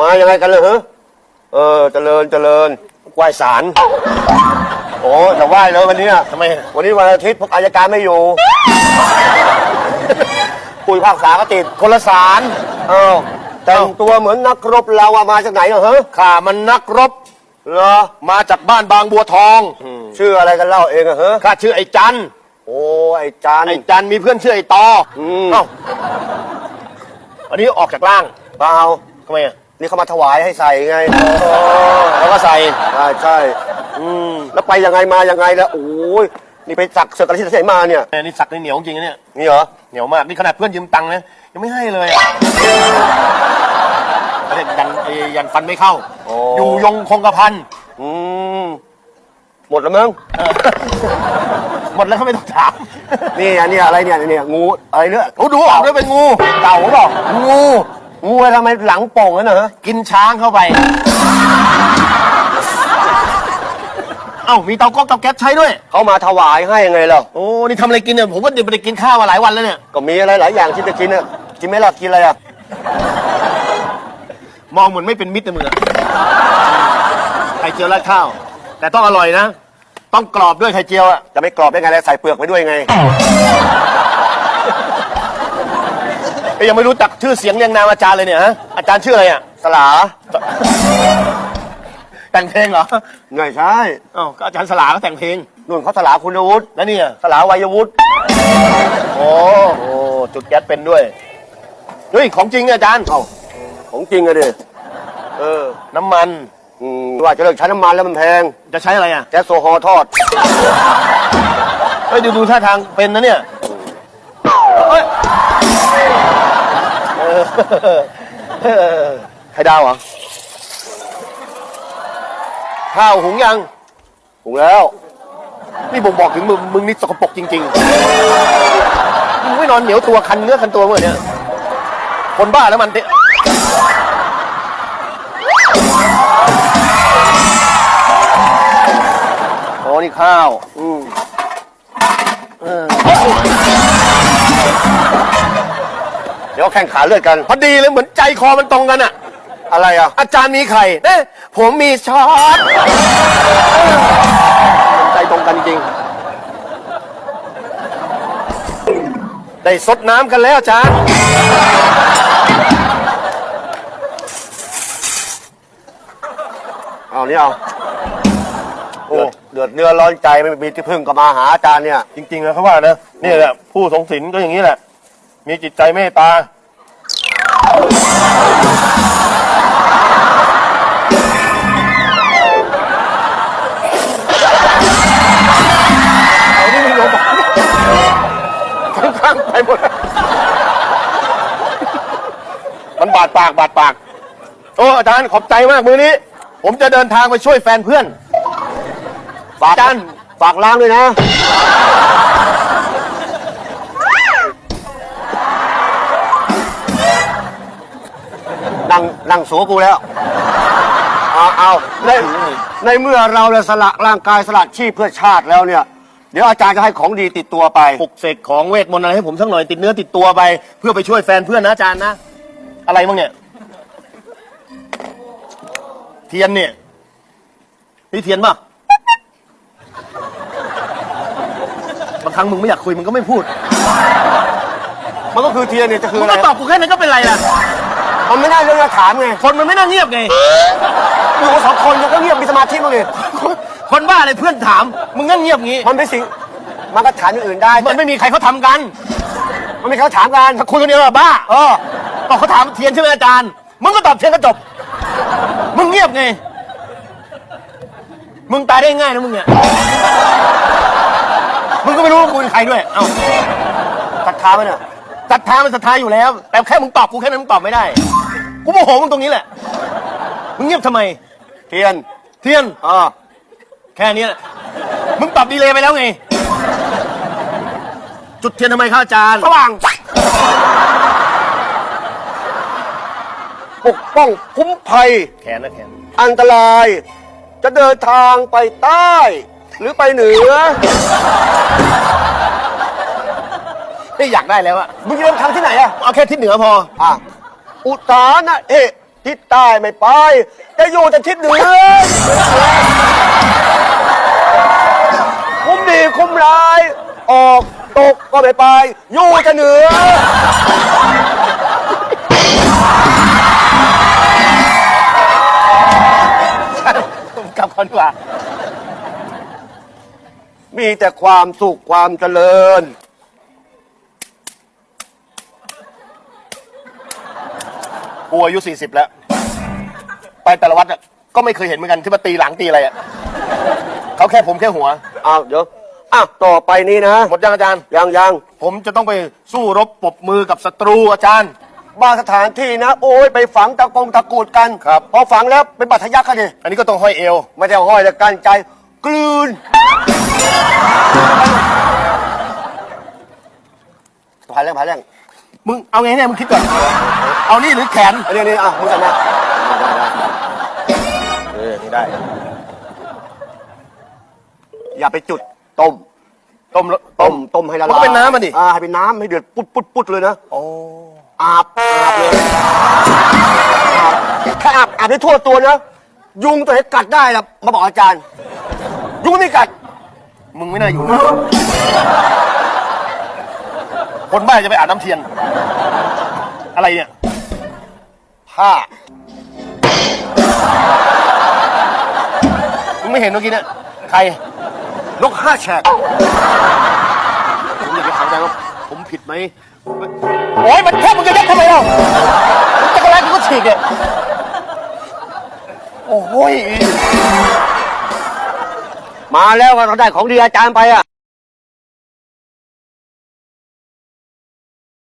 มายังไงกันเลยเหรอเออเจริญเจริญไหว้ศาลโอ้จะไหว้เลยวันเนี้ยทำไมวันนี้วันอาทิตย์พวกอายการไม่อยู่ ปุยภาคษาก็ติดคนละศาลเอ้าแต่งตัวเหมือนนักรบเราอะมาจากไหนเหรอฮะข้ามันนักรบเหรอมาจากบ้านบางบัวทอง ชื่ออะไรกันเล่าเองอะฮะข้าชื่อไอ้จันโอ้ไอ้จานไอ้จันมีเพื่อนชื่อไอ้ตออมเอ้าวันนี้ออกจากร่างเปล่าทำไมอะ นี่เขามาถวายให้ใส่ไงแล้วก็ใส่ใช่ใช่อืมแล้วไปยังไงมายังไงแล้วโอ้ยนี่ไปสักเสือกอะไรที่ไหนมาเนี่ยแม่นี่สักนี่เหนียวจริงนะเนี่ยนี่เหรอเหนียวมากนี่ขนาดเพื่อนยืมตังค์นะยังไม่ให้เลยอะเอ้ยยันเอ้ยยันฟันไม่เข้าโอ้อยู่ยงคงกระพันอืมหมดแล้วมั้งเออหมดแล้วเขาไม่ต้องถามนี่อันนี้อะไรเนี่ยเนี่ยงูอะไรเนี่ยโอ้ดูออกด้วยเป็นงูเต่าเปล่างู งูอะไรทำไมหลังโป่งนั่นน่ะฮะกินช้างเข้าไป เอ้ามีเตาก๊อกเตาแก๊สใช้ด้วย เขามาถวายให้ยังไงล่ะโอ้นี่ทำอะไรกินเนี่ยผมว่าเดี๋ยวไปกินข้าวมาหลายวันแล้วเนี่ยก็มีอะไรหลายอย่างที่จะกินน่ะกินไหมล่ะกินอะไรอะมองเหมือนไม่เป็นมิตรนะมึงอะไข่เจียวราดข้าว แต่ต้องอร่อยนะ ต้องกรอบด้วยไข่เจียวอะจะไม่กรอบได้ไงแล้วใส่เปลือกไปด้วยไง เอ้ยยังไม่รู้จักชื่อเสียงเรียงนามอาจารย์เลยเนี่ยฮะอาจารย์ชื่ออะไรอะสลาแต่งเพลงเหรอไงใช่อ้าวก็อาจารย์สลาก็แต่งเพลงนุ่นเขาสลาคุณวุฒิแล้วเนี่ยสลาวัยวุฒิโอ้โอ้จุดแก๊สเป็นด้วยเฮ้ยของจริงเนี่ยอาจารย์เอ้าของจริงอะดิเออน้ำมันอืมว่าจะเลิกใช้น้ำมันแล้วมันแพงจะใช้อะไรอะแก๊สโซฮอล์ทอดเฮ้ยดูดูท่าทางเป็นนะเนี่ยเฮ้ยเออเออ ไข่ดาวเหรอ ข้าวหุงยังถูกแล้ว นี่บ่งบอกถึงมึง มึงนี่สกปรกจริงๆ มึงไม่นอนเหนียวตัวคันเนื้อคันตัวเมื่อเนี่ย คนบ้าแล้วมันเนี่ยโอ้นี่ข้าว อืม แข่งขาเลือดกัน พอดีเลยเหมือนใจคอมันตรงกันอะอะไรอะ อาจารย์มีไข่เอ๊ะผมมีช็อตมันใจตรงกันจริง ได้สดน้ำกันแล้วอาจารย์ เอานี่เอาโอ้เดือดเนื้อร้อนใจไม่มีที่พึ่งก็มาหาอาจารย์เนี่ย จริงๆนะเขาว่านะ นี่แหละ ผู้ทรงศีลก็อย่างนี้แหละ มีจิตใจเมตตาเอา นี่ไม่ยอมบอกข้างๆไปหมดแล้วมันบาดปากบาดปาก โอ้อาจารย์ขอบใจมากมือนี้ ผมจะเดินทางไปช่วยแฟนเพื่อน ฝากอาจารย์ฝากล้างด้วยนะ นั่งนั่งสูกูแล้ว เอาเอาในในเมื่อเราเนี่ยสละร่างกายสละชีพเพื่อชาติแล้วเนี่ย เดี๋ยวอาจารย์จะให้ของดีติดตัวไป ปลุกเสกของเวทมนต์อะไรให้ผมสักหน่อยติดเนื้อติดตัวไป เพื่อไปช่วยแฟนเพื่อนนะอาจารย์นะ อะไรบ้างเนี่ย เทียนเนี่ยนี่เทียนป่ะบางครั้งมึงไม่อยากคุยมึงก็ไม่พูด มันก็คือเทียนเนี่ยจะคือมึงอะไรก็ตอบกูแค่นั้นก็เป็นไรล่ะ มันไม่ได้เรื่องจะถามไงคนมันไม่น่าเงียบไง อยู่กันสองคนยังก็เงียบมีสมาธิมั้างดิคนบ้าอะไรเพื่อนถาม มึงนั่งเงียบงี้ มันเป็นสิ่งมันก็ถามอย่างอื่นได้มันไม่มีใครเขาทำกัน มันไม่เขาถามกันถ้าคุยคนเดียวอะบ้า เออตอบเขาถามเทียนใช่ไหมอาจารย์ มึงก็ตอบเทียนก็จบ มึงเงียบไง มึงตายได้ง่ายนะมึงเนี่ย มึงก็ไม่รู้ว่ากูเป็นใครด้วย เอ้าศรัทธาไหมเนี่ยศรัทธามันศรัทธาอยู่แล้ว แต่แค่มึงตอบกูแค่นั้นมึงตอบไม่ได้ กูโมโหมึงตรงนี้แหละ มึงเงียบทำไม เทียนเทียน อ่าแค่นี้แหละมึงตอบดีเลยไปแล้วไง จุดเทียนทำไมครับอาจารย์ สว่าง ปกป้องคุ้มภัย แขนนะแขน อันตราย จะเดินทางไปใต้ หรือไปเหนือ นี่อยากได้แล้วอะมึงจะเดินทางที่ไหนอะเอาแค่ทิศเหนือพอ อะ อุตานะเอะทิศใต้ไม่ไป จะอยู่แต่ทิศเหนือคุ้มดีคุ้มร้าย ออกตกก็ไม่ไป อยู่แต่เหนือกลับก่อนดีกว่า มีแต่ความสุขความเจริญ กูอายุสี่สิบแล้ว ไปแต่ละวัดอะก็ไม่เคยเห็นเหมือนกันที่มาตีหลังตีอะไรอะเขาแค่ผมแค่หัว อ้าวเดี๋ยวอะต่อไปนี้นะ หมดยังอาจารย์ ยังยังผมจะต้องไปสู้รบปรบมือกับศัตรูอาจารย์ บางสถานที่นะ โอ้ยไปฝังตะกงตะกรูดกันครับ พอฝังแล้วเป็นบัตรทะยักกันดิอันนี้ก็ต้องห้อยเอว ไม่ได้ห้อยแต่การใจกลืนผายแรงผายแรงมึงเอาไงเนี่ยมึงคิดก่อน เอานี่หรือแขน อันนี้อันนี้อะมึงกันนะได้ได้เออนี่ได้ อย่าไปจุดต้ม ต้มแล้วต้มต้มให้ละมันลายก็เป็นน้ำมันดิ อ่าให้เป็นน้ำให้เดือดปุดปุดปุดเลยนะโอ้อาบอาบเลยอาบแค่อาบอาบให้ทั่วตัวนะยุงตัวไหนกัดได้นะมาบอกอาจารย์ ยุงไม่กัด มึงไม่น่าอยู่นะคนบ้าจะไปอาบน้ำเทียน อะไรเนี่ย ผ้ามึงไม่เห็นเมื่อกี้เนี่ยใครนกห้าแฉกผมอยากจะถามอาจว่าผมผิดไหมโอ้ยมันแค่มึงจะเล็กทำไมเรามึงจะกระไรมึงก็ฉีกเนี่ยโอ้ยมาแล้วก็เราได้ของดีอาจารย์ไปอะ